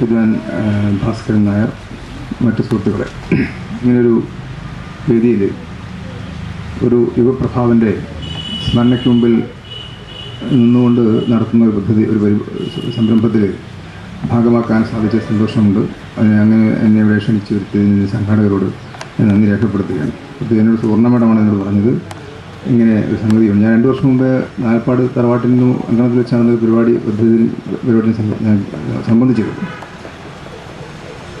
ആ, ഭാസ്കരൻ നായർ മറ്റു സുഹൃത്തുക്കളെ. ഇങ്ങനൊരു വേദിയിൽ ഒരു യുവപ്രഭാവന്റെ സ്മരണയ്ക്ക് മുമ്പിൽ നിന്നുകൊണ്ട് നടത്തുന്ന ഒരു പദ്ധതി ഒരു സംരംഭത്തിൽ ഭാഗമാക്കാൻ സാധിച്ച സന്തോഷമുണ്ട്. അതിന് അങ്ങനെ എന്നെ ഇവിടെ ക്ഷണിച്ചു വരുത്തിയതിന് സംഘാടകരോട് നന്ദി രേഖപ്പെടുത്തുകയാണ്. അപ്പോൾ എന്നോട് സുവർണമേടമാണ് എന്നോട് പറഞ്ഞത്. ഇങ്ങനെ ഒരു സംഗതിയുണ്ട് ഞാൻ രണ്ട് വർഷം മുമ്പ് നാൽപ്പാട് തറവാട്ടിൽ നിന്നും അങ്കണത്തിൽ വെച്ചാണ് ഒരു പരിപാടി സംബ- ഞാൻ സംബന്ധിച്ചത്.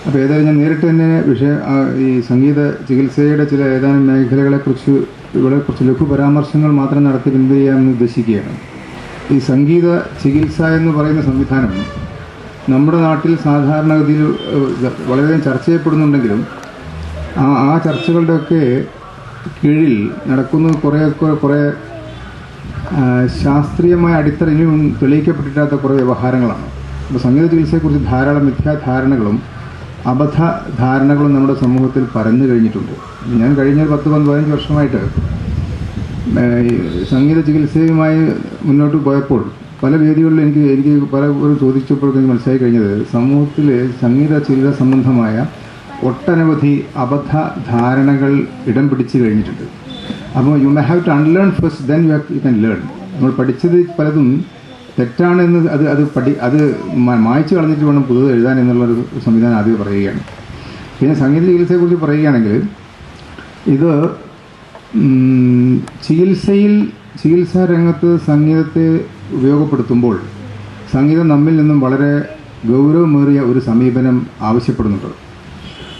അപ്പോൾ ഏതായാലും ഞാൻ നേരിട്ട് തന്നെ വിഷയ ഈ സംഗീത ചികിത്സയുടെ ചില ഏതാനും മേഖലകളെക്കുറിച്ച് ഇവിടെ കുറച്ച് ലഘു പരാമർശങ്ങൾ മാത്രം നടത്തി പിന്തിരിയാമെന്ന് ഉദ്ദേശിക്കുകയാണ്. ഈ സംഗീത ചികിത്സ എന്ന് പറയുന്ന സംവിധാനം നമ്മുടെ നാട്ടിൽ സാധാരണഗതിയിൽ വളരെയധികം ചർച്ച ചെയ്യപ്പെടുന്നുണ്ടെങ്കിലും ആ ആ ചർച്ചകളുടെയൊക്കെ കീഴിൽ നടക്കുന്ന കുറേ കുറേ ശാസ്ത്രീയമായ അടിത്തറ ഇനിയും തെളിയിക്കപ്പെട്ടിട്ടാത്ത കുറേ വ്യവഹാരങ്ങളാണ്. അപ്പോൾ സംഗീത ചികിത്സയെക്കുറിച്ച് ധാരാളം മിഥ്യാധാരണകളും അബദ്ധ ധാരണകളും നമ്മുടെ സമൂഹത്തിൽ പരന്നു കഴിഞ്ഞിട്ടുണ്ട്. ഞാൻ കഴിഞ്ഞ പത്ത് പതിനഞ്ച് വർഷമായിട്ട് സംഗീത ചികിത്സയുമായി മുന്നോട്ട് പോയപ്പോൾ പല വേദികളിലും എനിക്ക് എനിക്ക് പല എനിക്ക് മനസ്സിലായി കഴിഞ്ഞത് സമൂഹത്തിൽ സംഗീത ചികിത്സ സംബന്ധമായ ഒട്ടനവധി അബദ്ധ ധാരണകൾ ഇടം പിടിച്ചു കഴിഞ്ഞിട്ടുണ്ട്. അപ്പോൾ you may have to unlearn first then you you can learn നമ്മൾ പഠിച്ചത് പലതും തെറ്റാണെന്ന് അത് അത് പഠി അത് മായ്ച്ചു കളഞ്ഞിട്ട് വേണം പുതുത് എഴുതാൻ എന്നുള്ളൊരു സംവിധാനം ആദ്യം പറയുകയാണ്. പിന്നെ സംഗീത ചികിത്സയെക്കുറിച്ച് പറയുകയാണെങ്കിൽ ഇത് ചികിത്സയിൽ ചികിത്സാ രംഗത്ത് സംഗീതത്തെ ഉപയോഗപ്പെടുത്തുമ്പോൾ സംഗീതം നമ്മിൽ നിന്നും വളരെ ഗൗരവമേറിയ ഒരു സമീപനം ആവശ്യപ്പെടുന്നുണ്ട്.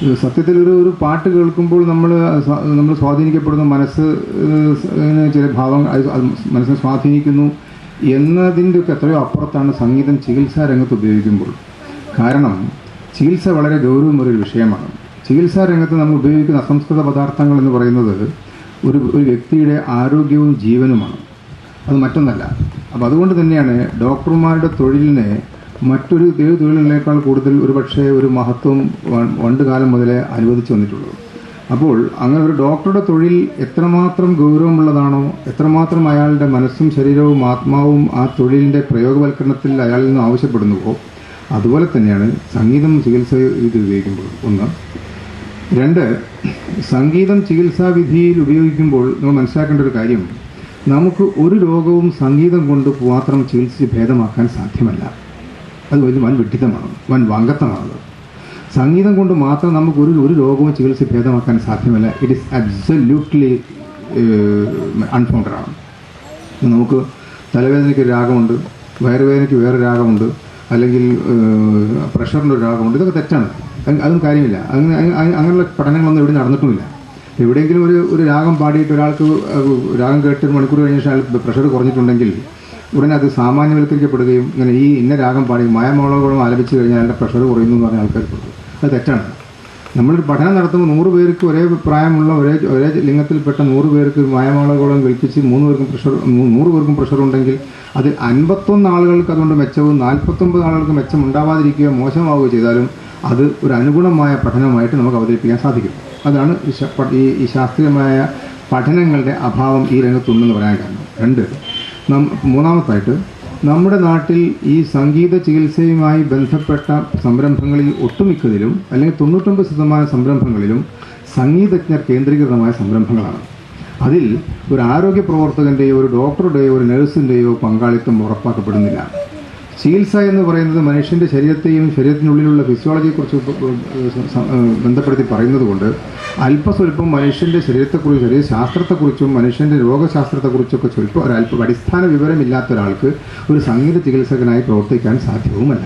സത്യത്തിൽ ഒരു ഒരു പാട്ട് കേൾക്കുമ്പോൾ നമ്മൾ നമ്മൾ സ്വാധീനിക്കപ്പെടുന്ന മനസ്സ് ചില ഭാവങ്ങൾ മനസ്സിനെ സ്വാധീനിക്കുന്നു എന്നതിന്റെ ഒക്കെ എത്രയോ അപ്പുറത്താണ് സംഗീതം ചികിത്സാ രംഗത്ത് ഉപയോഗിക്കുമ്പോൾ. കാരണം ചികിത്സ വളരെ ഗൗരവമുള്ളൊരു വിഷയമാണ്. ചികിത്സാ രംഗത്ത് നമ്മൾ ഉപയോഗിക്കുന്ന അസംസ്കൃത പദാർത്ഥങ്ങൾ എന്ന് പറയുന്നത് ഒരു ഒരു വ്യക്തിയുടെ ആരോഗ്യവും ജീവനുമാണ്. അത് മറ്റൊന്നല്ല. അപ്പോൾ അതുകൊണ്ട് തന്നെയാണ് ഡോക്ടർമാരുടെ തൊഴിലിനെ മറ്റൊരു ഏത് തൊഴിലുകളേക്കാൾ കൂടുതൽ ഒരു പക്ഷേ ഒരു മഹത്വം പണ്ട് കാലം മുതലേ അനുവദിച്ചു വന്നിട്ടുള്ളത് അപ്പോൾ അങ്ങനെ ഒരു ഡോക്ടറുടെ തൊഴിൽ എത്രമാത്രം ഗൗരവമുള്ളതാണോ എത്രമാത്രം അയാളുടെ മനസ്സും ശരീരവും ആത്മാവും ആ തൊഴിലിന്റെ പ്രയോഗവൽക്കരണത്തിൽ അയാളിൽ നിന്ന് ആവശ്യപ്പെടുന്നുവോ അതുപോലെ തന്നെയാണ് സംഗീതം ചികിത്സ ഇത് ഉപയോഗിക്കുമ്പോൾ. ഒന്ന്. രണ്ട് സംഗീതം ചികിത്സാവിധിയിൽ ഉപയോഗിക്കുമ്പോൾ നമ്മൾ മനസ്സിലാക്കേണ്ട ഒരു കാര്യം നമുക്ക് ഒരു രോഗവും സംഗീതം കൊണ്ട് മാത്രം ചികിത്സിച്ച് ഭേദമാക്കാൻ സാധ്യമല്ല. അത് വലിയ വൻ വിഡ്ഢിത്തമാണ് വൻ വങ്കത്തമാണത് സംഗീതം കൊണ്ട് മാത്രം നമുക്ക് ഒരു ഒരു രോഗവും ചികിത്സ ഭേദമാക്കാൻ സാധ്യമല്ല. ഇറ്റ് ഇസ് അബ്സല്യൂട്ട്ലി അൺഫൗണ്ടഡ് ആണ്. നമുക്ക് തലവേദനയ്ക്ക് ഒരു രാഗമുണ്ട് വയറുവേദനയ്ക്ക് വേറെ രാഗമുണ്ട് അല്ലെങ്കിൽ പ്രഷറിന്റെ ഒരു രാഗമുണ്ട്. ഇതൊക്കെ തെറ്റാണ്. അതും കാര്യമില്ല. അങ്ങനെ അങ്ങനെയുള്ള പഠനങ്ങളൊന്നും ഇവിടെ നടന്നിട്ടുമില്ല. എവിടെയെങ്കിലും ഒരു ഒരു രാഗം പാടിയിട്ട് ഒരാൾക്ക് രാഗം കേട്ട് ഒരു മണിക്കൂർ കഴിഞ്ഞ ശേഷം പ്രഷർ കുറഞ്ഞിട്ടുണ്ടെങ്കിൽ ഉടനെ അത് സാമാന്യവൽക്കരിക്കപ്പെടുകയും ഇങ്ങനെ ഈ ഇന്ന രാഗം പാടി മായമോളോളം ആലപിച്ചു കഴിഞ്ഞാൽ അതിന്റെ പ്രഷർ കുറയുന്നു എന്ന് പറഞ്ഞ ആൾക്കാർ കൊടുക്കും അത് തെറ്റാണ്. നമ്മളൊരു പഠനം നടത്തുമ്പോൾ നൂറ് പേർക്ക് ഒരേ പ്രായമുള്ള ഒരേ ഒരേ ലിംഗത്തിൽപ്പെട്ട നൂറ് പേർക്ക് മായമാളകളോളം വിളിപ്പിച്ച് മൂന്ന് പേർക്കും പ്രഷർ നൂറ് പേർക്കും പ്രഷർ ഉണ്ടെങ്കിൽ അതിൽ അൻപത്തൊന്ന് ആളുകൾക്ക് അതുകൊണ്ട് മെച്ചവും നാൽപ്പത്തൊമ്പത് ആളുകൾക്ക് മെച്ചം ഉണ്ടാവാതിരിക്കുകയോ മോശമാവുകയോ ചെയ്താലും അത് ഒരു അനുഗുണമായ പഠനമായിട്ട് നമുക്ക് അവതരിപ്പിക്കാൻ സാധിക്കും. അതാണ് ഈ ശാസ്ത്രീയമായ പഠനങ്ങളുടെ അഭാവം ഈ രംഗത്തുണ്ടെന്ന് പറയാൻ കാരണം. രണ്ട് മൂന്നാമത്തായിട്ട് നമ്മുടെ നാട്ടിൽ ഈ സംഗീത ചികിത്സയുമായി ബന്ധപ്പെട്ട സംരംഭങ്ങളിൽ ഒട്ടുമിക്കതിലും അല്ലെങ്കിൽ തൊണ്ണൂറ്റൊമ്പത് ശതമാനം സംരംഭങ്ങളിലും സംഗീതജ്ഞർ കേന്ദ്രീകൃതമായ സംരംഭങ്ങളാണ്. അതിൽ ഒരു ആരോഗ്യ പ്രവർത്തകന്റെയോ ഒരു ഡോക്ടറുടെയോ ഒരു നഴ്സിന്റെയോ പങ്കാളിത്തം ഉറപ്പാക്കപ്പെടുന്നില്ല. ചികിത്സ എന്ന് പറയുന്നത് മനുഷ്യന്റെ ശരീരത്തെയും ശരീരത്തിനുള്ളിലുള്ള ഫിസിയോളജിയെക്കുറിച്ച് ബന്ധപ്പെടുത്തി പറയുന്നത് കൊണ്ട് അല്പസ്വല്പം മനുഷ്യന്റെ ശരീരത്തെക്കുറിച്ച് ശരീര ശാസ്ത്രത്തെക്കുറിച്ചും മനുഷ്യന്റെ രോഗശാസ്ത്രത്തെക്കുറിച്ചൊക്കെ സ്വല്പം ഒരല്പം അടിസ്ഥാന വിവരമില്ലാത്ത ഒരാൾക്ക് ഒരു സംഗീത ചികിത്സകനായി പ്രവർത്തിക്കാൻ സാധ്യവുമല്ല.